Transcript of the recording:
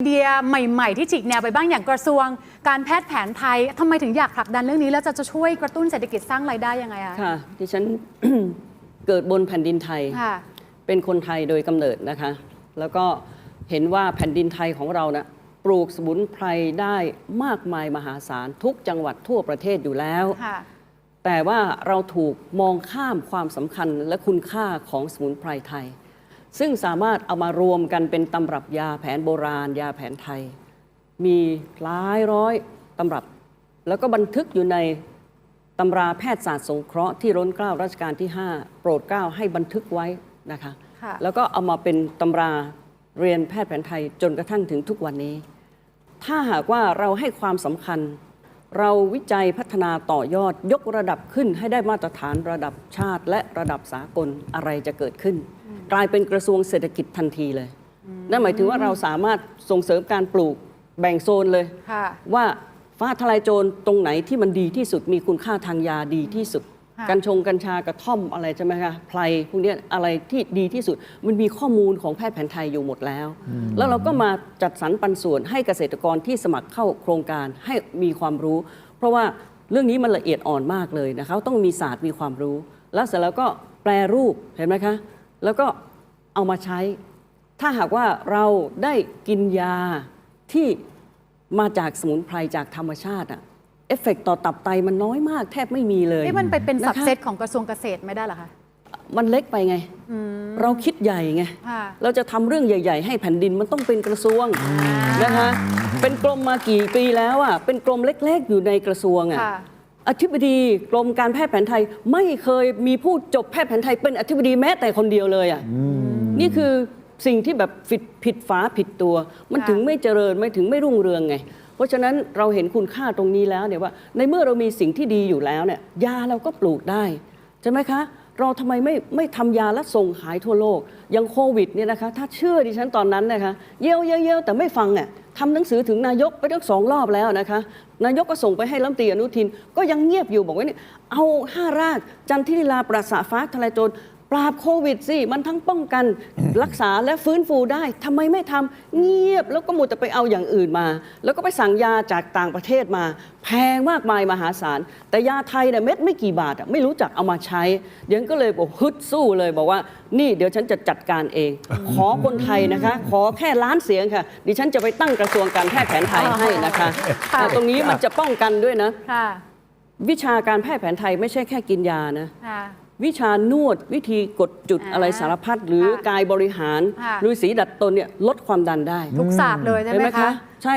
ไอเดียใหม่ๆ ที่ฉีกแนวไปบ้างอย่างกระทรวง การแพทย์แผนไทยทำไมถึงอยากผลักดันเรื่องนี้ แล้วจะจะช่วยกระตุ้นเศรษฐกิจสร้างรายได้ยังไงอะค่ะดิฉัน เกิดบนแผ่นดินไทย ค่ะ เป็นคนไทยโดยกำเนิดนะคะ แล้วก็เห็นว่าแผ่นดินไทยของเรานะปลูกสมุนไพรได้มากมายมหาศาลทุกจังหวัดทั่วประเทศอยู่แล้ว ค่ะ แต่ว่าเราถูกมองข้ามความสำคัญและคุณค่าของสมุนไพรไทย ซึ่งสามารถเอามารวมกันเป็นตำรับยาแผนโบราณ ยาแผนไทย มีหลายร้อยตำรับ แล้วก็บันทึกอยู่ในตำราแพทยศาสตร์สงเคราะห์ที่ร้นเกล้ารัชกาลที่ 5 โปรดเกล้าให้บันทึกไว้นะคะคะแล้วก็เอามาเป็นตำราเรียนแพทย์แผนไทยจนกระทั่งถึงทุกวันนี้ ถ้าหากว่าเราให้ความสำคัญ เราวิจัยพัฒนาต่อยอดยกระดับขึ้นให้ได้มาตรฐานระดับชาติ และระดับสากลอะไรจะเกิดขึ้น กลายเป็นกระทรวงเศรษฐกิจทันทีเลย นั่นหมายถึงว่าเราสามารถส่งเสริมการปลูกแบ่งโซนเลยค่ะว่าฟ้าทลายโจรตรงไหนที่มันดีที่สุดมีคุณค่าทางยาดีที่สุดค่ะกัญชงกัญชากระท่อมอะไรใช่ไหมคะไพรพวกเนี้ยอะไรที่ดีที่สุด มันมีข้อมูลของแพทย์แผนไทยอยู่หมดแล้ว แล้วเราก็มาจัดสรรปันส่วนให้เกษตรกรที่สมัครเข้าโครงการให้มีความรู้ เพราะว่าเรื่องนี้มันละเอียดอ่อนมากเลยนะคะต้องมีศาสตร์มีความรู้ แล้วเสร็จแล้วก็แปรรูปเห็นไหมคะ แล้วก็เอามาใช้ ถ้าหากว่าเราได้กินยาที่มาจากสมุนไพรจากธรรมชาติอะเอฟเฟกต์ต่อตับไตมันน้อยมาก แทบไม่มีเลยนี่มันไปเป็นนะคะสับเซตของกระทรวงเกษตรไม่ได้เหรอคะมันเล็กไปไงอืมเราคิดใหญ่ไงค่ะเราจะทำเรื่องใหญ่ ๆ ให้แผ่นดินมันต้องเป็นกระทรวงนะคะ เป็นกรมมากี่ปีแล้วอะ เป็นกรมเล็ก ๆ อยู่ในกระทรวงอะค่ะ อธิบดีกรมการแพทย์แผนไทยไม่เคยมีผู้จบแพทย์แผนไทยเป็นอธิบดีแม้แต่คนเดียวเลยอะนี่คือสิ่งที่แบบผิดผิดฝาผิดตัว มันค่ะถึงไม่เจริญไม่ถึงไม่รุ่งเรืองไง เพราะฉะนั้นเราเห็นคุณค่าตรงนี้แล้วเนี่ยว่า ในเมื่อเรามีสิ่งที่ดีอยู่แล้วเนี่ยยาเราก็ปลูกได้ใช่ไหมคะ เราทำไมไม่ไม่ทำยาและส่งขายทั่วโลกยังโควิดเนี่ยนะคะถ้าเชื่อดิฉันตอนนั้นนะคะเยี่ยวเยี่ยวแต่ไม่ฟังอะทำหนังสือถึงนายกไปตั้งสองรอบแล้วนะคะนายกก็ส่งไปให้รัฐมนตรีอนุทิน ก็ยังเงียบอยู่บอกว่าเนี่ยเอาห้ารากจันทิลีลาปราสาฟ้าทลายโจร ปราบโควิดสิมันทั้งป้องกันรักษาและฟื้นฟูได้ทำไมไม่ทำเงียบแล้วก็หมดแต่ไปเอาอย่างอื่นมา แล้วก็ไปสั่งยาจากต่างประเทศมา แพงมากมายมหาศาล แต่ยาไทยเนี่ยเม็ดไม่กี่บาทอะไม่รู้จักเอามาใช้เดี๋ยวก็เลยบอกฮึดสู้เลยบอกว่า นี่เดี๋ยวฉันจะจัดการเอง ขอคนไทยนะคะ ขอแค่ล้านเสียงค่ะ ดิฉันจะไปตั้งกระทรวงการแพทย์แผนไทยให้นะคะค่ะแต่ตรงนี้มันจะป้องกันด้วยนะค่ะวิชาการแพทย์แผนไทยไม่ใช่แค่กินยานะค่ะ วิชานวดวิธีกดจุดอ่าอะไรสารพัดหรือค่ะกายบริหารค่ะหรือสีดัดตนเนี่ยลดความดันได้ ทุกศาสตร์เลยใช่เห็นไหไหมมคะคะ ใช่ค่ะ